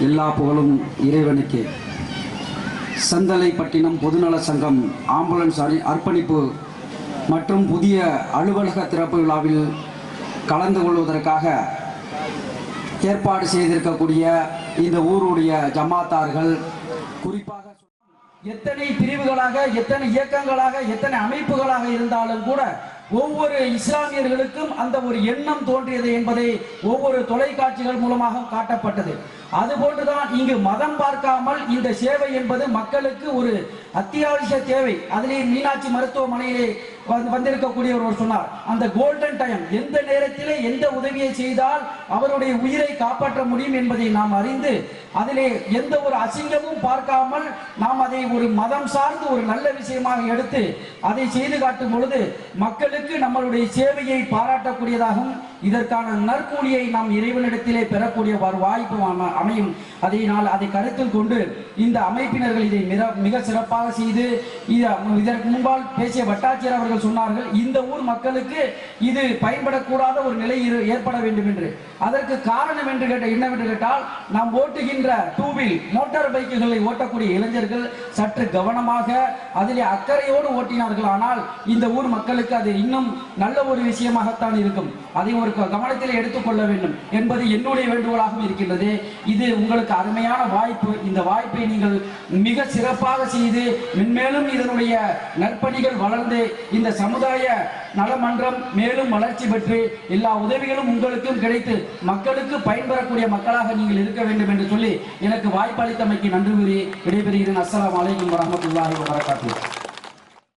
எல்லா புகழும் இறைவனுக்கே. சந்தலைப்பட்டினம் பொதுநல சங்கம் ஆம்புலன்ஸ் அணி அர்ப்பணிப்பு மற்றும் புதிய அலுவலக திறப்பு விழாவில் கலந்து கொள்வதற்காக ஏற்பாடு செய்திருக்கக்கூடிய இந்த ஊருடைய ஜமாத்தார்கள் குறிப்பாக எத்தனை பிரிவுகளாக எத்தனை இயக்கங்களாக எத்தனை அமைப்புகளாக இருந்தாலும் கூட ஒவ்வொரு இஸ்லாமியர்களுக்கும் அந்த ஒரு எண்ணம் தோன்றியது என்பதை ஒவ்வொரு தொலைக்காட்சிகள் மூலமாக காட்டப்பட்டது. அதுபோன்றுதான் இங்கு மதம் பார்க்காமல் இந்த சேவை என்பது மக்களுக்கு ஒரு அத்தியாவசிய தேவை. அதிலே மீனாட்சி மருத்துவமனையிலே வந்திருக்கக்கூடிய ஒருவர் சொன்னார். அந்த கோல்டன் டைம் எந்த நேரத்திலே எந்த உதவியை செய்தால் அவருடைய உயிரை காப்பாற்ற முடியும் என்பதை நாம் அறிந்து அதிலே எந்த ஒரு அசிங்கமும் பார்க்காமல் நாம் அதை ஒரு மதம் சார்ந்து ஒரு நல்ல விஷயமாக எடுத்து அதை செய்து காட்டும் பொழுது மக்களுக்கு நம்மளுடைய சேவையை பாராட்டக்கூடியதாகவும் இதற்கான நற்கூலியை நாம் இறைவனிடத்திலே பெறக்கூடிய ஒரு வாய்ப்பு அமையும். அமையும் நான் அதை கருத்தில் கொண்டு இந்த அமைப்பினர்கள் இதை மிக மிக சிறப்பாக செய்து இதற்கு முன்பால் பேசிய வட்டாட்சியர் அவர்கள் சொன்னார்கள் இந்த ஊர் மக்களுக்கு இது பயன்படக்கூடாத ஒரு நிலை ஏற்பட வேண்டும் என்று. அதற்கு காரணம் என்று கேட்ட என்னவென்று கேட்டால் நாம் ஓட்டுகின்ற டூவில் மோட்டார் பைக்குகளை ஓட்டக்கூடிய இளைஞர்கள் சற்று கவனமாக அதிலே அக்கறையோடு ஓட்டினார்கள். ஆனால் இந்த ஊர் மக்களுக்கு அது இன்னும் நல்ல ஒரு விஷயமாகத்தான் இருக்கும். அதை ஒரு கவனத்தில் எடுத்துக்கொள்ள வேண்டும் என்பது என்னுடைய வேண்டுகோளாகவும் இருக்கின்றது. இது உங்களுக்கு அருமையான வாய்ப்பு. இந்த வாய்ப்பை நீங்கள் மிக சிறப்பாக செய்து மென்மேலும் இதனுடைய நற்பணிகள் வளர்ந்து இந்த சமுதாய நலமன்றம் மேலும் வளர்ச்சி பெற்று எல்லா உதவிகளும் உங்களுக்கும் கிடைத்து மக்களுக்கு பயன்பெறக்கூடிய மக்களாக நீங்கள் இருக்க வேண்டும் என்று சொல்லி எனக்கு வாய்ப்பளித்தமைக்கு நன்றி கூறி விடைபெறுகிறேன். அஸ்லாம் அலைக்கும் வரஹ்மத்துல்லாஹி வரகாத்து